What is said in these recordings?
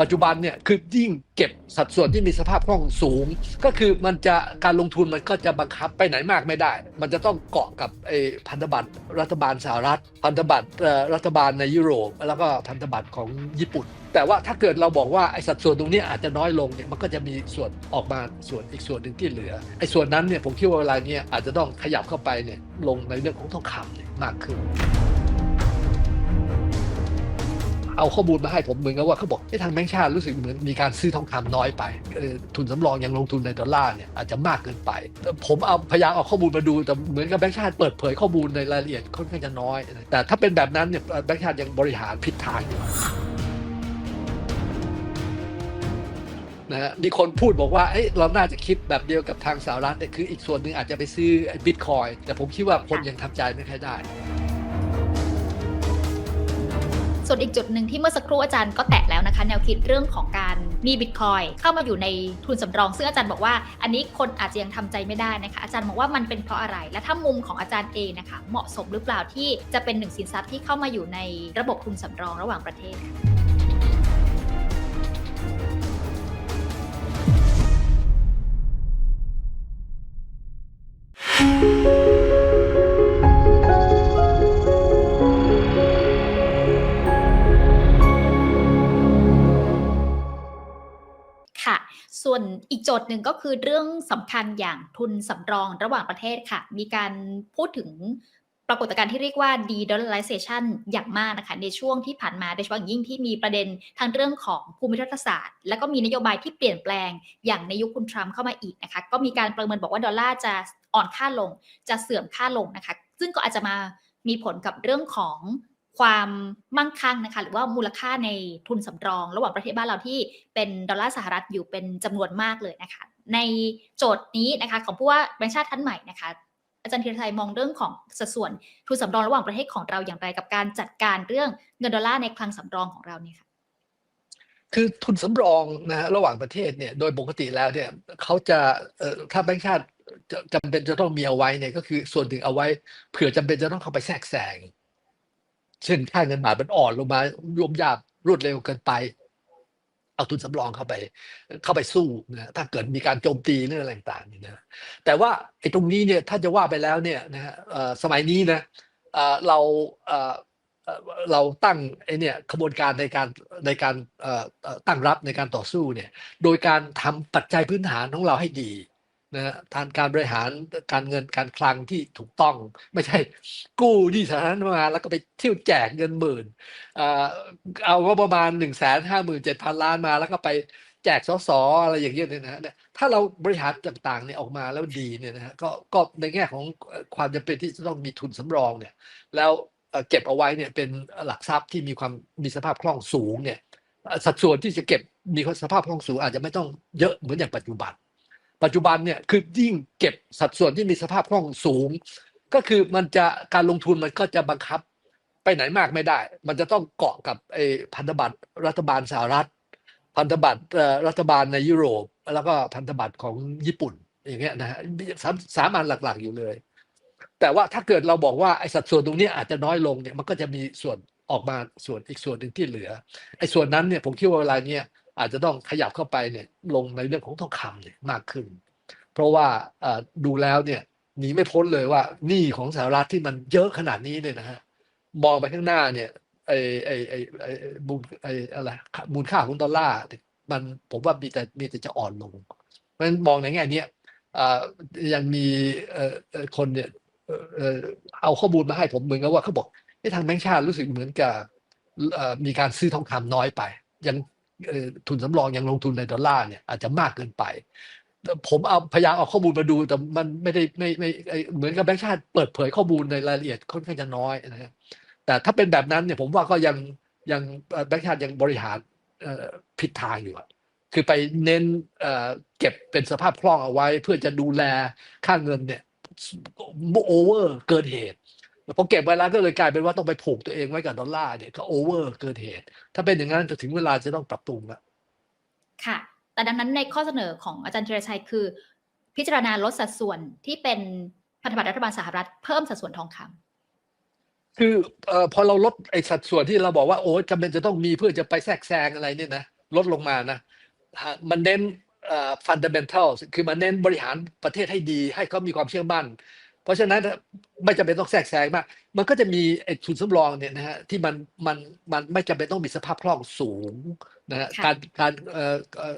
ปัจจุบันเนี่ยคือยิ่งเก็บสัดส่วนที่มีสภาพคล่องสูง ก็คือมันจะการลงทุนมันก็จะบังคับไปไหนมากไม่ได้ มันจะต้องเกาะกับไอ้พันธบัตรรัฐบาลสหรัฐ พันธบัตรรัฐบาลในยุโรป แล้วก็พันธบัตรของญี่ปุ่น แต่ว่าถ้าเกิดเราบอกว่าไอ้สัดส่วนตรงนี้อาจจะน้อยลงเนี่ยมันก็จะมีส่วนออกมาส่วนอีกส่วนหนึ่งที่เหลือไอ้ส่วนนั้นเนี่ยผมคิดว่าเวลาเนี้อาจจะต้องขยับเข้าไปเนี่ยลงในเรื่องของทองคำเนี่ยมากขึ้น เอาข้อมูลมาให้ผมเหมือนกับว่าเขาบอกที่ทางแบงก์ชาติรู้สึกเหมือนมีการซื้อทองคำน้อยไปทุนสำรองยังลงทุนในดอลลาร์เนี่ยอาจจะมากเกินไป ผมเอาพยายามเอาข้อมูลมาดูแต่เหมือนกับแบงก์ชาติเปิดเผยข้อมูลในรายละเอียดค่อนข้างจะน้อย แต่ถ้าเป็นแบบนั้นเนี่ยแบงก์ชาติยังบริหารผิดทางอยู่นะฮะมีคนพูดบอกว่าเอ้ยเราน่าจะคิดแบบเดียวกับทางสหรัฐเนี่คืออีกส่วนหนึ่งอาจจะไปซื้อบิตคอยแต่ผมคิดว่าคนยังทำใจไม่ค่อยได้ ส่วนอีกจุดหนึ่งที่เมื่อสักครู่อาจารย์ก็แตะแล้วนะคะ แนวคิดเรื่องของการมีบิตคอยเข้ามาอยู่ในทุนสำรอง ซึ่งอาจารย์บอกว่าอันนี้คนอาจจะยังทำใจไม่ได้นะคะอาจารย์บอกว่ามันเป็นเพราะอะไร และถ้ามุมของอาจารย์เองนะคะเหมาะสมหรือเปล่าที่จะเป็นหนึ่งสินทรัพย์ที่เข้ามาอยู่ในระบบทุนสำรองระหว่างประเทศค่ะ ส่วนอีกโจทย์หนึ่งก็คือเรื่องสำคัญอย่างทุนสำรองระหว่างประเทศค่ะ มีการพูดถึงปรากฏการณ์ที่เรียกว่า de-dollarization อย่างมากนะคะ ในช่วงที่ผ่านมาโดยเฉพาะอย่างยิ่งที่มีประเด็นทางเรื่องของภูมิรัฐศาสตร์ แล้วก็มีนโยบายที่เปลี่ยนแปลงอย่างในยุคคุณทรัมป์เข้ามาอีกนะคะ ก็มีการประเมินบอกว่า ดอลลาร์จะอ่อนค่าลง จะเสื่อมค่าลงนะคะ ซึ่งก็อาจจะมามีผลกับเรื่องของ ความมั่งคั่งนะคะ หรือว่ามูลค่าในทุนสำรอง ระหว่างประเทศบ้านเราที่เป็นดอลลาร์สหรัฐอยู่เป็นจำนวนมากเลยนะคะ ในโจทย์นี้นะคะของผู้ว่าแบงค์ชาติท่านใหม่นะคะอาจารย์ธีรชัยมองเรื่องของสัดส่วนทุนสำรองระหว่างประเทศของเราอย่างไรกับการจัดการเรื่องเงินดอลลาร์ในคลังสำรองของเราเนี่ยค่ะคือทุนสำรองนะฮะระหว่างประเทศเนี่ยโดยปกติแล้วเนี่ยเขาจะเอ่อถ้าแบงก์ชาติจำเป็นจะต้องมีเอาไว้เนี่ยก็คือส่วนหนึ่งเอาไว้เผื่อจำเป็นจะต้องเข้าไปแทรกแซง เช่นค่าเงินบาทมันอ่อนลงมายวมยากรวดเร็วเกินไป เอาทุนสำรองเข้าไป เข้าไปสู้นะถ้าเกิดมีการโจมตีเรื่องอะไรต่างๆนี่นะแต่ว่าไอ้ตรงนี้เนี่ยถ้าจะว่าไปแล้วเนี่ยนะฮะสมัยนี้นะเอ่อเราเราตั้งไอเนี่ยขบวนการในการในการตั้งรับในการต่อสู้เนี่ย โดยการทำปัจจัยพื้นฐานของเราให้ดี นะฮะทางการบริหารการเงินการคลังที่ถูกต้อง ไม่ใช่กู้หนี้สาธารณะมาแล้วก็ไปเที่ยวแจกเงินหมื่นเอ่อเอาประมาณหนึ่งแสนห้าหมื่นเจ็ดพันล้านมาแล้วก็ไปแจกสสอะไรอย่างเงี้ยเนี่ยนะฮะถ้าเราบริหารต่างๆเนี่ยออกมาแล้วดีเนี่ยนะฮะก็ก็ในแง่ของความจำเป็นที่จะต้องมีทุนสำรองเนี่ยแล้วเเก็บเอาไว้เนี่ยเป็นหลักทรัพย์ที่มีความมีสภาพคล่องสูงเนี่ยสัดส่วนที่จะเก็บมีสภาพคล่องสูงอาจจะไม่ต้องเยอะเหมือนอย่างปัจจุบัน ปัจจุบันเนี่ยคือยิ่งเก็บสัดส่วนที่มีสภาพคล่องสูง ก็คือมันจะการลงทุนมันก็จะบังคับไปไหนมากไม่ได้ มันจะต้องเกาะกับไอ้พันธบัตรรัฐบาลสหรัฐ พันธบัตรรัฐบาลในยุโรป แล้วก็พันธบัตรของญี่ปุ่นอย่างเงี้ยนะฮะสามสามอันหลักๆอยู่เลย แต่ว่าถ้าเกิดเราบอกว่าไอ้สัดส่วนตรงนี้อาจจะน้อยลงเนี่ยมันก็จะมีส่วนออกมาส่วนอีกส่วนหนึ่งที่เหลือไอ้ส่วนนั้นเนี่ยผมคิดว่าเวลาเนี้ย อาจจะต้องขยับเข้าไปเนี่ยลงในเรื่องของทองคำเนี่ยมากขึ้น เพราะว่าดูแล้วเนี่ยหนีไม่พ้นเลยว่าหนี้ของสหรัฐที่มันเยอะขนาดนี้เนี่ยนะฮะมองไปข้างหน้าเนี่ยไอ้ไอ้ไอ้ไอ้มูลไอ้อะไรมูลค่าของดอลลาร์มันผมว่ามีแต่มีแต่จะอ่อนลง เพราะฉะนั้นมองในแง่นี้ยังมีคนเนี่ยเอาข้อมูลมาให้ผมเหมือนกับว่าเขาบอกทางแบงก์ชาติรู้สึกเหมือนกับมีการซื้อทองคำน้อยไป ยัง ทุนสำรองยังลงทุนในดอลลาร์เนี่ยอาจจะมากเกินไป ผมเอาพยายามเอาข้อมูลมาดูแต่มันไม่ได้ไม่ไม่เหมือนกับแบงก์ชาติเปิดเผยข้อมูลในรายละเอียดค่อนข้างจะน้อยนะฮะแต่ถ้าเป็นแบบนั้นเนี่ยผมว่าก็ยังยังแบงก์ชาติยังบริหารผิดทางอยู่อะคือไปเน้นเอ่อเก็บเป็นสภาพคล่องเอาไว้ เพื่อจะดูแลค่าเงินเนี่ยโอเวอร์เกินเหตุ พอเก็บไว้แล้วก็เลยกลายเป็นว่าต้องไปผูกตัวเองไว้กับดอลลาร์เนี่ยก็โอเวอร์เกินเหตุ ถ้าเป็นอย่างนั้นจะถึงเวลาจะต้องปรับปรุงแล้วค่ะ แต่ดังนั้นในข้อเสนอของอาจารย์ธีรชัยคือ พิจารณาลดสัดส่วนที่เป็นพันธบัตรรัฐบาลสหรัฐเพิ่มสัดส่วนทองคำคือเอ่อพอเราลดไอ้สัดส่วนที่เราบอกว่าโอ้จำเป็นจะต้องมีเพื่อจะไปแทรกแซงอะไรเนี่ยนะลดลงมานะฮะมันเน้นฟันเดเมนทัลคือมันเน้นบริหารประเทศให้ดี ให้เขามีความเชื่อมั่น เพราะฉะนั้นไม่จำเป็นต้องแทรกแซงมาก มันก็จะมีไอ้ทุนสำรองเนี่ยนะฮะที่มันมันมันไม่จำเป็นต้องมีสภาพคล่องสูงนะฮะค่ะการการเอ่อเอ่อ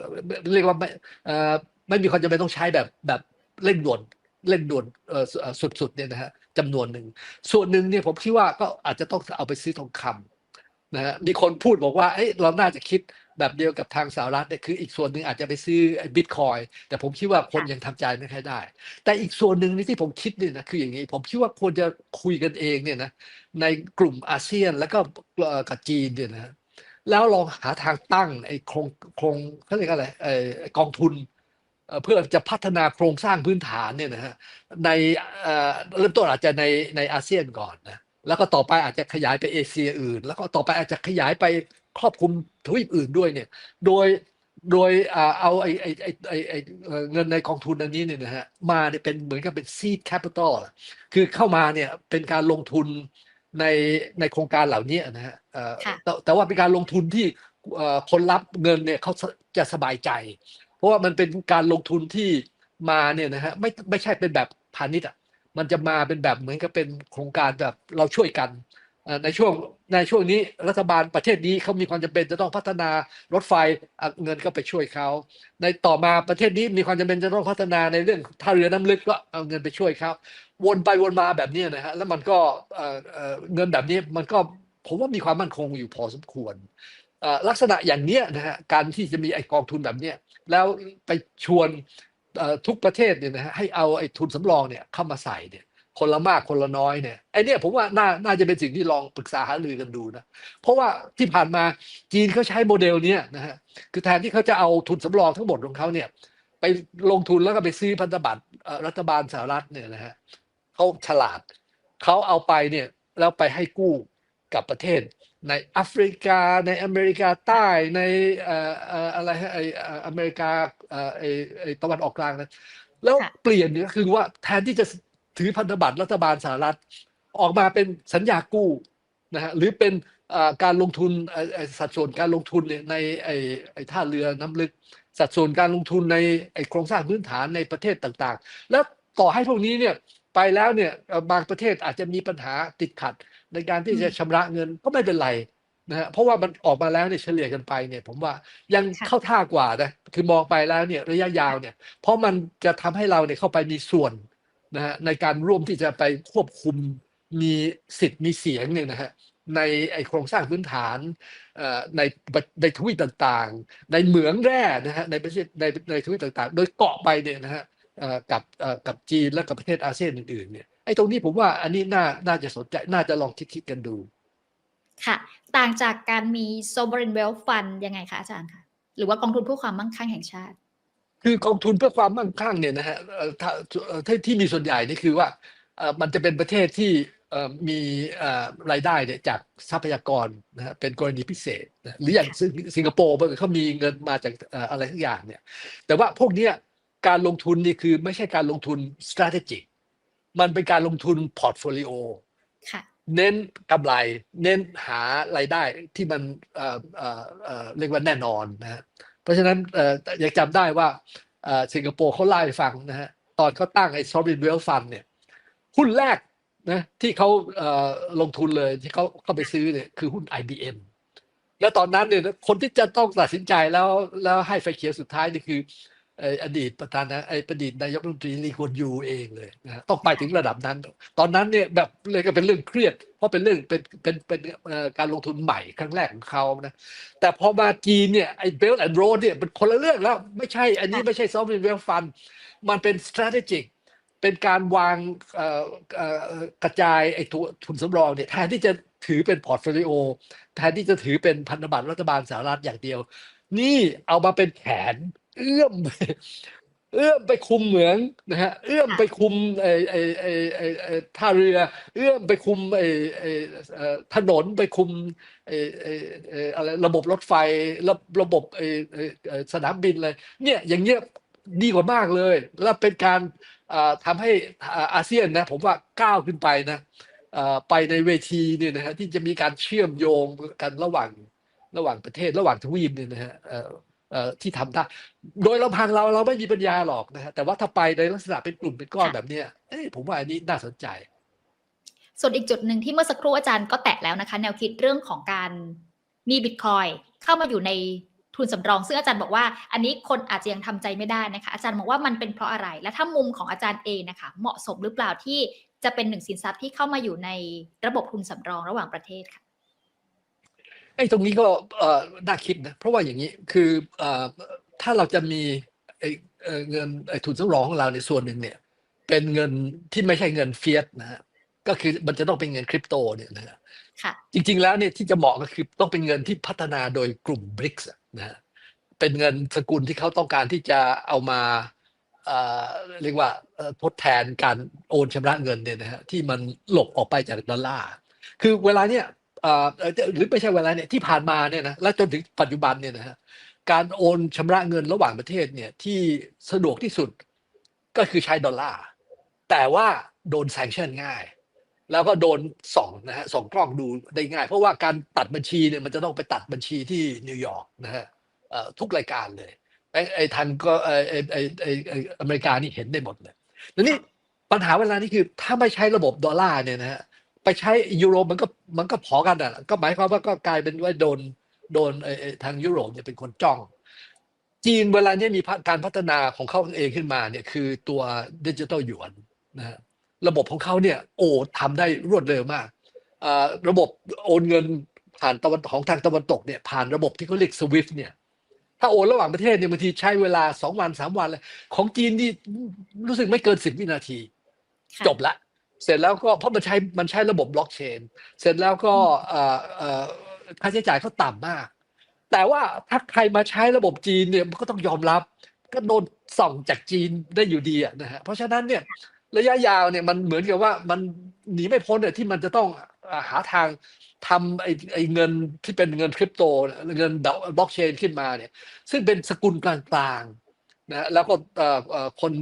เรียกว่าไม่เอ่อไม่มีความจำเป็นต้องใช้แบบแบบเร่งด่วนเร่งด่วนเอ่อเอ่อสุดๆเนี่ยนะฮะจำนวนหนึ่ง ส่วนหนึ่งเนี่ยผมคิดว่าก็อาจจะต้องเอาไปซื้อทองคำนะฮะมีคนพูดบอกว่าเอ้ยเราน่าจะคิด แบบเดียวกับทางสหรัฐเนี่ยคืออีกส่วนหนึ่งอาจจะไปซื้อบิตคอยแต่ผมคิดว่าคนค่ะยังทำใจไม่ค่อยได้ แต่อีกส่วนหนึ่งนี่ที่ผมคิดเนี่ยนะคืออย่างนี้ ผมคิดว่าควรจะคุยกันเองเนี่ยนะในกลุ่มอาเซียนแล้วก็เอ่อกับจีนเนี่ยนะแล้วลองหาทางตั้งไอ้โครงโครงเขาเรียกอะไรไอ้ไอ้กองทุนเอ่อเพื่อจะพัฒนาโครงสร้างพื้นฐานเนี่ยนะฮะในเอ่อเริ่มต้นอาจจะในในอาเซียนก่อนนะแล้วก็ต่อไปอาจจะขยายไปเอเชียอื่น แล้วก็ต่อไปอาจจะขยายไป ครอบคลุมทวีปอื่นด้วยเนี่ย โดยโดยอ่าเอาไอ้ไอ้ไอ้ไอ้ไอ้เอ่อเงินในกองทุนอันนี้เนี่ยนะฮะมาเนี่ยเป็นเหมือนกับเป็น seed capital อะคือเข้ามาเนี่ยเป็นการลงทุนในในโครงการเหล่านี้นะฮะเอ่อค่ะแต่แต่ว่าเป็นการลงทุนที่เอ่อคนรับเงินเนี่ยเขาจะสบายใจ เพราะว่ามันเป็นการลงทุนที่มาเนี่ยนะฮะไม่ไม่ใช่เป็นแบบพาณิชย์อะมันจะมาเป็นแบบเหมือนกับเป็นโครงการแบบเราช่วยกันเอ่อ ในช่วงในช่วงนี้รัฐบาลประเทศนี้เขามีความจำเป็นจะต้องพัฒนารถไฟอะเงินก็ไปช่วยเขาในต่อมาประเทศนี้มีความจำเป็นจะต้องพัฒนาในเรื่องท่าเรือน้ำลึกก็เอาเงินไปช่วยเขาวนไปวนมาแบบนี้นะฮะแล้วมันก็เเเงินแบบนี้มันก็ผมว่ามีความมั่นคงอยู่พอสมควรลักษณะอย่างนี้นะฮะการที่จะมีไอกองทุนแบบนี้แล้วไปชวนทุกประเทศเนี่ยนะฮะให้เอาไอ้ทุนสำรองเนี่ยเข้ามาใส่เนี่ย คนละมากคนละน้อยเนี่ยไอ้เนี่ยผมว่าน่าน่าจะเป็นสิ่งที่ลองปรึกษาหารือกันดูนะเพราะว่าที่ผ่านมาจีนเขาใช้โมเดลเนี้ยนะฮะคือแทนที่เขาจะเอาทุนสำรองทั้งหมดของเขาเนี่ยไปลงทุนแล้วก็ไปซื้อพันธบัตรเอ่อรัฐบาลสหรัฐเนี่ยนะฮะเขาฉลาดเขาเอาไปเนี่ยแล้วไปให้กู้กับประเทศในแอฟริกาในอเมริกาใต้ในเอ่อเอ่ออะไรฮะไอเอ่ออเมริกาเอ่อไอไอตะวันออกกลางนะแล้วค่ะเปลี่ยนเนี่ยคือว่าแทนที่จะ ถือพันธบัตรรัฐบาลสหรัฐ ออกมาเป็นสัญญากู้นะฮะหรือเป็นเอ่อการลงทุนเอ่อเอ่อสัดส่วนการลงทุนเนี่ยในไอไอท่าเรือน้ำลึก สัดส่วนการลงทุนในไอโครงสร้างพื้นฐานในประเทศต่างๆ แล้วต่อให้พวกนี้เนี่ยไปแล้วเนี่ยเอ่อบางประเทศอาจจะมีปัญหาติดขัดในการที่จะชำระเงินก็ไม่เป็นไรนะฮะเพราะว่ามันออกมาแล้วเนี่ยเฉลี่ยกันไปเนี่ยผมว่ายังค่ะเข้าท่ากว่านะคือมองไปแล้วเนี่ยระยะยาวเนี่ยเพราะมันจะทำให้เราเนี่ยเข้าไปมีส่วน นะฮะในการร่วมที่จะไปควบคุมมีสิทธิ์มีเสียงเนี่ยนะฮะในไอโครงสร้างพื้นฐานในในทวีปต่างๆ ในเหมืองแร่นะฮะในประเทศในในทวีปต่างๆ โดยเกาะไปเนี่ยนะฮะกับกับจีนและกับประเทศอาเซียนอื่นๆเนี่ยไอ้ตรงนี้ผมว่าอันนี้น่าน่าจะสนใจน่าจะลองคิดๆกันดู ค่ะ ต่างจากการมี sovereign wealth fund ยังไงคะอาจารย์คะหรือว่ากองทุนเพื่อความมั่งคั่งแห่งชาติ คือกองทุนเพื่อความมั่งคั่งเนี่ยนะฮะเอ่อถ้าเอ่อที่ที่มีส่วนใหญ่นี่คือว่าเอ่อมันจะเป็นประเทศที่เอ่อมีเอ่อรายได้เนี่ยจากทรัพยากรนะฮะเป็นกรณีพิเศษนะหรืออย่างสิงสิงคโปร์เมื่อเขามีเงินมาจากเอ่ออะไรทุกอย่างเนี่ยแต่ว่าพวกเนี้ยการลงทุนนี่คือไม่ใช่การลงทุน strategic มันเป็นการลงทุน portfolio ค่ะเน้นกำไร เน้นหารายได้ที่มันเอ่อเอ่อเอ่อเรียกว่าแน่นอนนะฮะ เพราะฉะนั้นอยังจำได้ว่าสิงคโปร์เขาเล่าให้ฟังนะฮะตอนเขาตั้งไอ้ซอฟต์วินเวลฟันเนี่ยหุ้นแรกนะที่เขาลงทุนเลยที่เขาเข้าไปซื้อเนี่ยคือหุ้น IBM แล้วตอนนั้นเนี่ยคนที่จะต้องตัดสินใจแล้วแล้วให้ไฟเขียวสุดท้ายนี่คือ อ่ออดีตประธานะไอ้อดีตนายกรัฐมนตรีลีกวนยูเองเลยนะฮะต้องไปถึงระดับนั้น ตอนนั้นเนี่ยแบบเลยก็เป็นเรื่องเครียด เพราะเป็นเรื่องเป็นเป็นเป็นเอ่อการลงทุนใหม่ครั้งแรกของเขานะแต่พอมาจีนเนี่ยไอ้ Belt and Road เนี่ยเป็นคนละเรื่องแล้วไม่ใช่อันนี้ค่ะไม่ใช่ sovereign wealth fund มันเป็น strategic เป็นการวางเอ่อเอ่อกระจายไอ้ทุทุนสำรองเนี่ยแทนที่จะถือเป็นพอร์ตโฟลิโอแทนที่จะถือเป็นพันธบัตรรัฐบาลสหรัฐอย่างเดียว นี่เอามาเป็นแผน เอื้อมเอื้อมไปคุมเหมืองนะฮะเอื้อมไปคุมไอ้ไอ้ไอ้ไอ้ไอ้ท่าเรือ เอื้อมไปคุมไอ้ไอ้เอ่อถนนไปคุมไอ้ไอ้ไอ้อะไรระบบรถไฟระระบบไอ้ไอ้ไอ้สนามบินเลยเนี่ยอย่างเงี้ยดีกว่ามากเลย แล้วเป็นการอ่าทำให้อ่าอาเซียนนะผมว่าก้าวขึ้นไปนะอ่าไปในเวทีเนี่ยนะฮะที่จะมีการเชื่อมโยงกันระหว่างระหว่างประเทศระหว่างทวีปเนี่ยนะฮะเอ่อ ที่ทำได้ โดยลำพังเราเราไม่มีปัญญาหรอกนะฮะแต่ว่าถ้าไปในลักษณะเป็นกลุ่มเป็นก้อนค่ะแบบเนี้ยเอ้ยผมว่าอันนี้น่าสนใจ ส่วนอีกจุดหนึ่งที่เมื่อสักครู่อาจารย์ก็แตะแล้วนะคะ แนวคิดเรื่องของการมีบิตคอยเข้ามาอยู่ในทุนสำรอง ซึ่งอาจารย์บอกว่าอันนี้คนอาจจะยังทำใจไม่ได้นะคะ อาจารย์บอกว่ามันเป็นเพราะอะไร และถ้ามุมของอาจารย์เองนะคะ เหมาะสมหรือเปล่าที่จะเป็นหนึ่งสินทรัพย์ที่เข้ามาอยู่ในระบบทุนสำรองระหว่างประเทศค่ะไอ้ตรงนี้ก็เอ่อน่าคิดนะ เพราะว่าอย่างนี้คือเอ่อถ้าเราจะมีไอ้เอ่อเงินไอ้ทุนสำรองของเราในส่วนหนึ่งเนี่ย เป็นเงินที่ไม่ใช่เงินเฟียสนะฮะก็คือมันจะต้องเป็นเงินคริปโตเนี่ยนะฮะค่ะจริง ๆ แล้วเนี่ยที่จะเหมาะก็คือต้องเป็นเงินที่พัฒนาโดยกลุ่ม BRICS อะนะฮะเป็นเงินสกุลที่เขาต้องการที่จะเอามาเอ่อเรียกว่าเอ่อทดแทนการโอนชำระเงินเนี่ยนะฮะที่มันหลบออกไปจากดอลลาร์คือเวลาเนี่ยเอ่อเอ่อ หรือไม่ใช่เวลาเนี่ยที่ผ่านมาเนี่ยนะและจนถึงปัจจุบันเนี่ยนะฮะการโอนชำระเงินระหว่างประเทศเนี่ยที่สะดวกที่สุดก็คือใช้ดอลลาร์แต่ว่าโดนแซงชั่นง่าย แล้วก็โดนส่องนะฮะส่องกล้องดูได้ง่าย เพราะว่าการตัดบัญชีเนี่ยมันจะต้องไปตัดบัญชีที่นิวยอร์กนะฮะทุกรายการเลยไอ้ไอ้ทางก็ไอ้ไอ้ไอ้ไอ้อเมริกานี่เห็นได้หมดเลยทีนี้ปัญหาเวลานี้คือถ้าไม่ใช้ระบบดอลลาร์เนี่ยนะฮะ ไปใช้ยูโรมันก็มันก็พอกันอะ ก็หมายความว่าก็กลายเป็นว่าโดนโดนไอ้ไอ้ทางยุโรปเนี่ยเป็นคนจ้อง จีนเวลาเนี้มีการพัฒนาของเขาเองขึ้นมาเนี่ยคือตัวดิจิตอลหยวนนะฮะระบบของเขาเนี่ยโอ้ทำได้รวดเร็วมากอ่าระบบโอนเงินผ่านตะวันของทางตะวันตกเนี่ยผ่านระบบที่เขาเรียกสวิฟเนี่ยถ้าโอนระหว่างประเทศเนี่ยบางทีใช้เวลาสองวันสามวันเลยของจีนนี่รู้สึกไม่เกินสิบวินาทีค่ะจบละ เสร็จแล้วก็เพราะมันใช้มันใช้ระบบบล็อกเชน เสร็จแล้วก็ค่าใช้จ่ายเขาต่ำมาก แต่ว่าถ้าใครมาใช้ระบบจีนเนี่ยมันก็ต้องยอมรับ ก็โดนส่องจากจีนได้อยู่ดีนะฮะเพราะฉะนั้นเนี่ยระยะยาวเนี่ยมันเหมือนกับว่ามันหนีไม่พ้นเนี่ยที่มันจะต้องหาทางทำไอ้ไอ้เงินที่เป็นเงินคริปโตเงินบล็อกเชนขึ้นมาเนี่ยซึ่งเป็นสกุลกลางๆ นะแล้วก็คน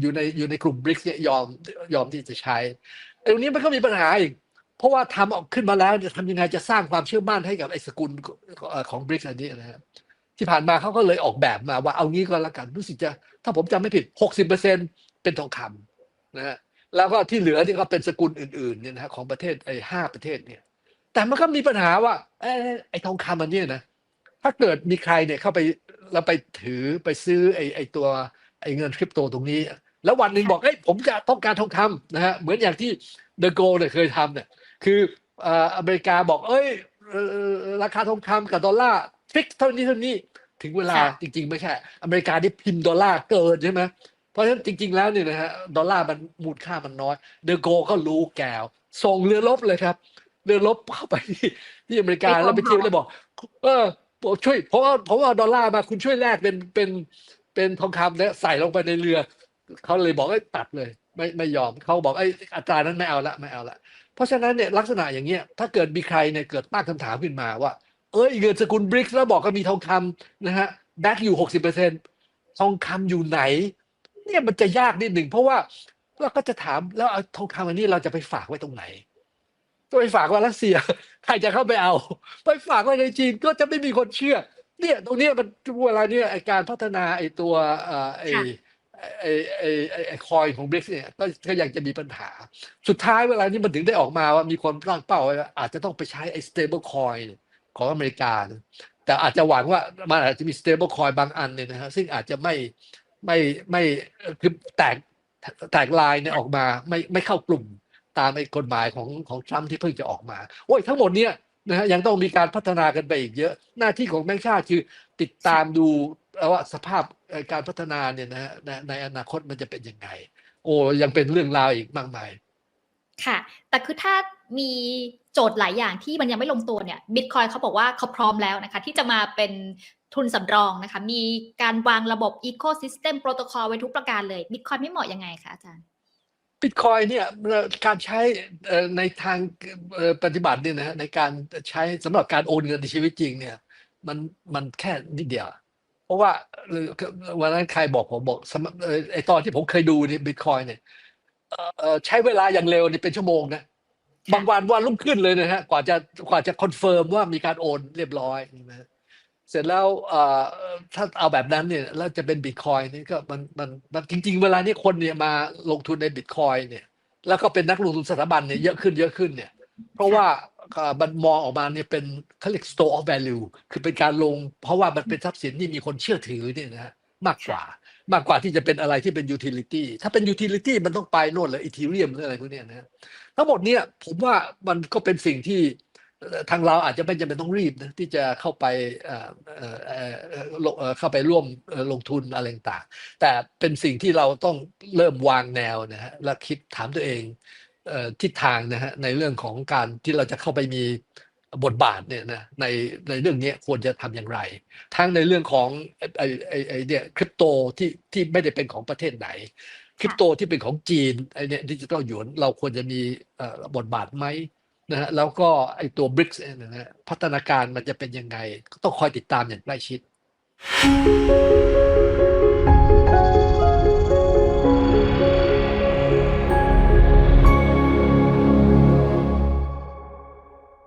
อยู่ในอยู่ในกลุ่มบริกเนี่ยยอมยอมที่จะใช้ไอ้ตรงนี้มันก็มีปัญหาอีก เพราะว่าทำออกขึ้นมาแล้วจะทำยังไงจะสร้างความเชื่อมั่นให้กับไอ้สกุลของบริกอันนี้นะครับที่ผ่านมาเขาก็เลยออกแบบมาว่าเอางี้ก็แล้วกันรู้สึกจะ ถ้าผมจำไม่ผิด 60%เป็นทองคำนะฮะแล้วก็ที่เหลือนี่ก็เป็นสกุลอื่นๆเนี่ยนะของประเทศไอ้ห้าประเทศเนี่ย แต่มันก็มีปัญหาว่าไอ้ทองคำอันเนี้ยนะ ถ้าเกิดมีใครเนี่ยเข้าไปแล้วไปถือไปซื้อไอ้ไอ้ตัวไอ้เงินคริปโตตรงนี้ แล้ววันหนึ่งบอกเอ้ยผมจะต้องการทองคำนะฮะเหมือนอย่างที่เดอะโกเนี่ยเคยทำเนี่ยคือเอ่ออเมริกาบอกเอ้ยเอ่อราคาทองคำกับดอลลาร์ฟิกเท่านี้เท่านี้ถึงเวลาค่ะจริง ๆ ไม่ใช่ อเมริกาที่พิมพ์ดอลลาร์เกินใช่ไหมเพราะฉะนั้นจริง ๆ แล้วเนี่ยนะฮะดอลลาร์มันมูลค่ามันน้อย เดอะโกก็รู้แกวส่งเรือรบเลยครับ เรือรบเข้าไปที่ที่อเมริกาไปฟ้องแล้วไปเที่ยวเขาเลยบอก เออผม ช่วยเพราะว่าเพราะว่าดอลลาร์มาคุณช่วยแลกเป็นเป็นเป็นทองคำเนี่ยใส่ลงไปในเรือ เขาเลยบอกให้ตัดเลย ไม่ไม่ยอมเขาบอกไอ้อัตรานั้นไม่เอาละไม่เอาละเพราะฉะนั้นเนี่ยลักษณะอย่างเงี้ยถ้าเกิดมีใครเนี่ยเกิดตั้งคำถามขึ้นมาว่า เอ้ยเงินสกุลบริกแล้วบอกก็มีทองคำนะฮะแบ็กอยู่หกสิบเปอร์เซ็นทองคำอยู่ไหน เนี่ยมันจะยากนิดหนึ่งเพราะว่าเราก็จะถามแล้วเอาทองคำอันนี้เราจะไปฝากไว้ตรงไหน ก็ไปฝากไว้รัสเซีย ใครจะเข้าไปเอา ไปฝากไว้ในจีนก็จะไม่มีคนเชื่อ เนี่ยตรงเนี้ยมันเวลาเนี่ยไอการพัฒนาไอตัวเอ่อไอค่ะไอไอไอไอคอยของบริกเนี่ยก็ก็ยังจะมีปัญหา สุดท้ายเวลานี้มันถึงได้ออกมาว่ามีคนตั้งเป้าไว้ว่าอาจจะต้องไปใช้ไอ stable coin ของอเมริกานะแต่อาจจะหวังว่ามันอาจจะมี stable coin บางอันเนี่ยนะฮะซึ่งอาจจะไม่ไม่ไม่เอ่อคือแตกแตกลายเนี่ยออกมาไม่ไม่เข้ากลุ่ม ตามไอ้กฎหมายของของทรัมป์ที่เพิ่งจะออกมา โอ้ยทั้งหมดเนี่ยนะฮะยังต้องมีการพัฒนากันไปอีกเยอะ หน้าที่ของแบงค์ชาติคือติดตามดูว่าสภาพการพัฒนาเนี่ยนะฮะในในอนาคตมันจะเป็นยังไง โอ้ยังเป็นเรื่องราวอีกมากมาย ค่ะ แต่คือถ้ามีโจทย์หลายอย่างที่มันยังไม่ลงตัวเนี่ยบิตคอยเขาบอกว่าเขาพร้อมแล้วนะคะ ที่จะมาเป็นทุนสำรองนะคะ มีการวางระบบ Ecosystem Protocol ไว้ทุกประการเลยบิตคอยไม่เหมาะยังไงคะอาจารย์ บิตคอยเนี่ยเอ่อการใช้เอ่อในทางเอ่อปฏิบัติเนี่ยนะฮะในการใช้สำหรับการโอนเงินในชีวิตจริงเนี่ยมันมันแค่นิดเดียว เพราะว่าเอ่อวันนั้นใครบอกผมบอกสมัครเอ่อไอตอนที่ผมเคยดูเนี่ยบิตคอยเนี่ยเอ่อเอ่อใช้เวลาอย่างเร็วนี่เป็นชั่วโมงนะค่ะบางวันวันรุ่งขึ้นเลยนะฮะกว่าจะกว่าจะคอนเฟิร์มว่ามีการโอนเรียบร้อยนะฮะเสร็จแล้วถ้าเอาแบบนั้นเนี่ยแล้วจะเป็นบิตคอยนี่ก็มันมันมันจริง ๆ เวลานี้คนเนี่ยมาลงทุนในบิตคอยเนี่ย แล้วก็เป็นนักลงทุนสถาบันเนี่ยเยอะขึ้นเยอะขึ้นเนี่ย เพราะว่ามันมองออกมาเนี่ยเป็นเขาเรียก store of value คือเป็นการลง เพราะว่ามันเป็นทรัพย์สินที่มีคนเชื่อถือเนี่ยนะมากกว่ามากกว่าที่จะเป็นอะไรที่เป็น utility ถ้าเป็น utility มันต้องไปโน่นเลยอีทีเรียมหรืออะไรพวกนี้นะทั้งหมดเนี่ยผมว่ามันก็เป็นสิ่งที่ ทางเราอาจจะไม่จำเป็นต้องรีบนะที่จะเข้าไปเเเข้าไปร่วมลงทุนอะไรต่างแต่เป็นสิ่งที่เราต้องเริ่มวางแนวนะฮะและคิดถามตัวเองเอทิศทางนะฮะในเรื่องของการที่เราจะเข้าไปมีบทบาทเนี่ยนะในในเรื่องนี้ควรจะทำอย่างไร ทั้งในเรื่องของไอ้ไอ้ไอ้เนี่ยคริปโตที่ที่ไม่ได้เป็นของประเทศไหนคริปโตที่เป็นของจีนไอ้เนี่ยดิจิตอลหยวนเราควรจะมีบทบาทไหม นะฮะแล้วก็ไอ้ตัว BRICS เนี่ยนะฮะพัฒนาการมันจะเป็นยังไง ก็ต้องคอยติดตามอย่างใกล้ชิด